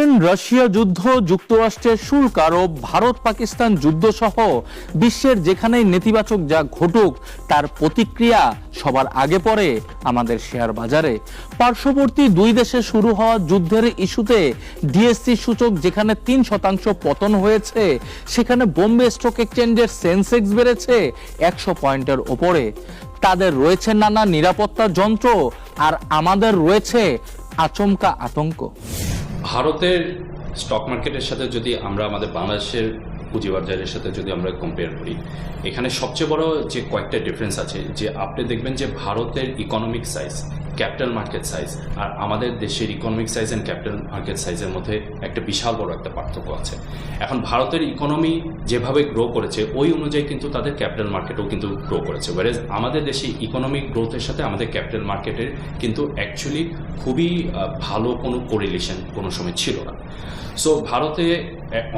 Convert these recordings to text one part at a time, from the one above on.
Ukraine, Russia যুদ্ধ, যুক্তরাষ্ট্রের শুল্ক আরোপ, ভারত পাকিস্তান যুদ্ধ সহ বিশ্বের যেখানেই নেতিবাচক যা ঘটুক, তার প্রতিক্রিয়া সবার আগে পড়ে আমাদের শেয়ার বাজারে। পার্শ্ববর্তী দুই দেশে শুরু হওয়া যুদ্ধের ইস্যুতে ডিএসসি সূচক যেখানে তিন শতাংশ পতন হয়েছে, সেখানে বোম্বে স্টক এক্সচেঞ্জের সেন্সেক্স বেড়েছে একশো পয়েন্টের ওপরে। তাদের রয়েছে নানা নিরাপত্তা যন্ত্র আর আমাদের রয়েছে আচমকা আতঙ্ক। ভারতের স্টক মার্কেটের সাথে যদি আমরা আমাদের বাংলাদেশের পুঁজিবাজারের সাথে যদি আমরা কম্পেয়ার করি, এখানে সবচেয়ে বড় যে কয়েকটা ডিফারেন্স আছে, যে আপনি দেখবেন যে ভারতের economic size capital market size আর আমাদের দেশের economic size and capital market সাইজের মধ্যে একটা বিশাল বড় একটা পার্থক্য আছে। এখন ভারতের ইকোনমি যেভাবে গ্রো করেছে, ওই অনুযায়ী কিন্তু তাদের ক্যাপিটাল মার্কেটও কিন্তু গ্রো করেছে। ওয়ারেজ আমাদের দেশে ইকোনমিক গ্রোথের সাথে আমাদের ক্যাপিটাল মার্কেটের কিন্তু অ্যাকচুয়ালি খুবই ভালো কোনো কোরিলেশন কোনো সময় ছিল না। সো ভারতে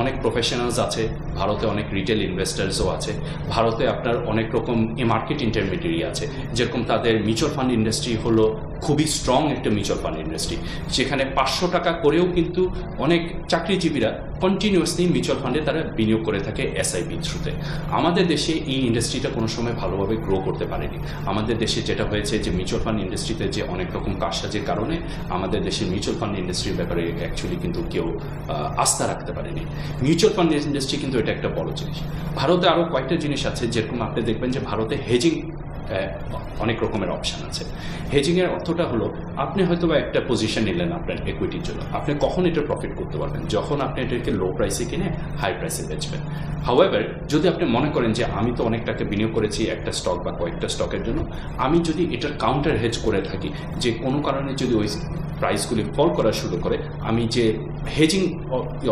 অনেক প্রফেশনালস আছে, ভারতে অনেক রিটেল ইনভেস্টার্সও আছে, ভারতে আপনার অনেক রকম মার্কেট ইন্টারমিডিয়ারি আছে। যেরকম তাদের মিউচুয়াল ফান্ড ইন্ডাস্ট্রি হলো খুবই স্ট্রং একটা মিউচুয়াল ফান্ড ইন্ডাস্ট্রি যেখানে পাঁচশো টাকা করেও কিন্তু অনেক চাকরিজীবীরা কন্টিনিউয়াসলি মিউচুয়াল ফান্ডে তারা বিনিয়োগ করে থাকে এসআইপি থ্রুতে আমাদের দেশে এই ইন্ডাস্ট্রিটা কোনো সময় ভালোভাবে গ্রো করতে পারেনি। আমাদের দেশে যেটা হয়েছে যে মিউচুয়াল ফান্ড ইন্ডাস্ট্রিতে যে অনেক রকম কারসাজের কারণে আমাদের দেশের মিউচুয়াল ফান্ড ইন্ডাস্ট্রির ব্যাপারে অ্যাকচুয়ালি কিন্তু কেউ আস্থা রাখতে পারেনি। মিউচুয়াল ফান্ড ইন্ডাস্ট্রি কিন্তু এটা একটা বড় জিনিস। ভারতে আরও কয়েকটা জিনিস আছে, যেরকম আপনি দেখবেন যে ভারতে হেজিং অনেক রকমের অপশন আছে। হেজিং এর অর্থটা হলো, আপনি হয়তো বা একটা পজিশন নিলেন আপনার ইকুইটির জন্য। আপনি কখন এটা প্রফিট করতে পারবেন? যখন আপনি এটাকে লো প্রাইসে কিনে হাই প্রাইসে বেচবেন। হাউএভার যদি আপনি মনে করেন যে আমি তো অনেক টাকা বিনিয়োগ করেছি, একটা স্টক বা কয়েকটা স্টকের জন্য, আমি যদি এটার কাউন্টার হেজ করে থাকি, যে কোনো কারণে যদি ওই প্রাইসগুলি ফল করা শুরু করে, আমি যে হেজিং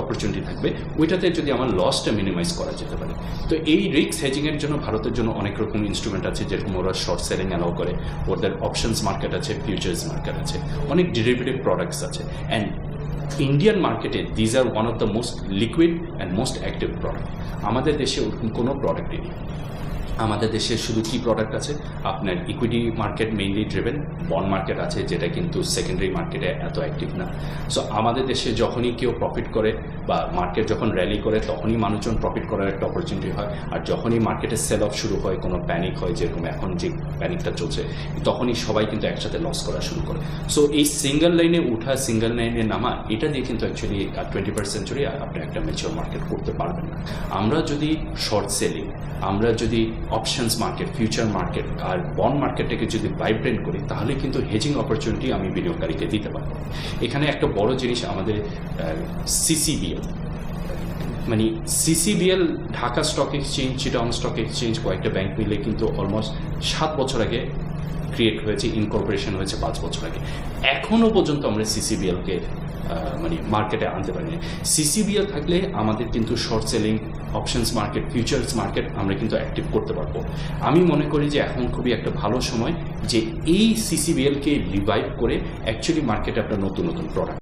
অপরচুনিটি থাকবে, ওইটাতে যদি আমার লসটা মিনিমাইজ করা যেতে পারে। তো এই রিক্স হেজিংয়ের জন্য ভারতের জন্য অনেক রকম ইনস্ট্রুমেন্ট আছে, যেরকম ওরা শর্ট সেলিং অ্যালাউ করে, ওদের অপশনস মার্কেট আছে ফিউচার্স মার্কেট আছে, অনেক ডেরিভেটিভ প্রোডাক্টস আছে। অ্যান্ড ইন্ডিয়ান মার্কেটে these are one of the most liquid and most active product আমাদের দেশে ওরকম কোনো প্রোডাক্টই নেই। আমাদের দেশে শুধু কি প্রোডাক্ট আছে। আপনার equity market mainly driven bond market আছে, যেটা কিন্তু সেকেন্ডারি মার্কেটে এত অ্যাক্টিভ না। সো আমাদের দেশে যখনই কেউ প্রফিট করে বা মার্কেট যখন র্যালি করে, তখনই মানুষজন প্রফিট করার একটা অপরচুনিটি হয়। আর যখনই মার্কেটে সেল অফ শুরু হয়, কোনো প্যানিক হয়, যেরকম এখন যে প্যানিকটা চলছে, তখনই সবাই কিন্তু একসাথে লস করা শুরু করে। সো এই সিঙ্গেল লাইনে উঠা সিঙ্গেল লাইনে নামা, এটা দিয়ে কিন্তু অ্যাকচুয়ালি টোয়েন্টি ফার্স্ট সেঞ্চুরি আপনি একটা ম্যাচিওর মার্কেট করতে পারবেন না। আমরা যদি শর্ট সেলিং আমরা যদি অপশনস মার্কেট ফিউচার মার্কেট আর বন্ড মার্কেটটাকে যদি ভাইব্রেন্ট করি, তাহলে কিন্তু হেজিং অপরচুনিটি আমি বিনিয়োগকারীকে দিতে পারব। এখানে একটা বড় জিনিস আমাদের সিসিবিএল মানে CCBL Dhaka stock exchange Chittagong stock exchange কয়েকটা ব্যাঙ্ক মিলে কিন্তু অলমোস্ট সাত বছর আগে ক্রিয়েট হয়েছে ইনকর্পোরেশন হয়েছে পাঁচ বছর আগে। এখনও পর্যন্ত আমরা সিসিবিএলকে মানে মার্কেটে আনতে পারিনি। সিসিবিএল থাকলে আমাদের কিন্তু short selling options market futures market আমরা কিন্তু অ্যাক্টিভ করতে পারব। আমি মনে করি যে এখন খুবই একটা ভালো সময় যে এই সিসিবিএলকে রিভাইভ করে অ্যাকচুয়ালি মার্কেটে আপনার নতুন নতুন প্রোডাক্ট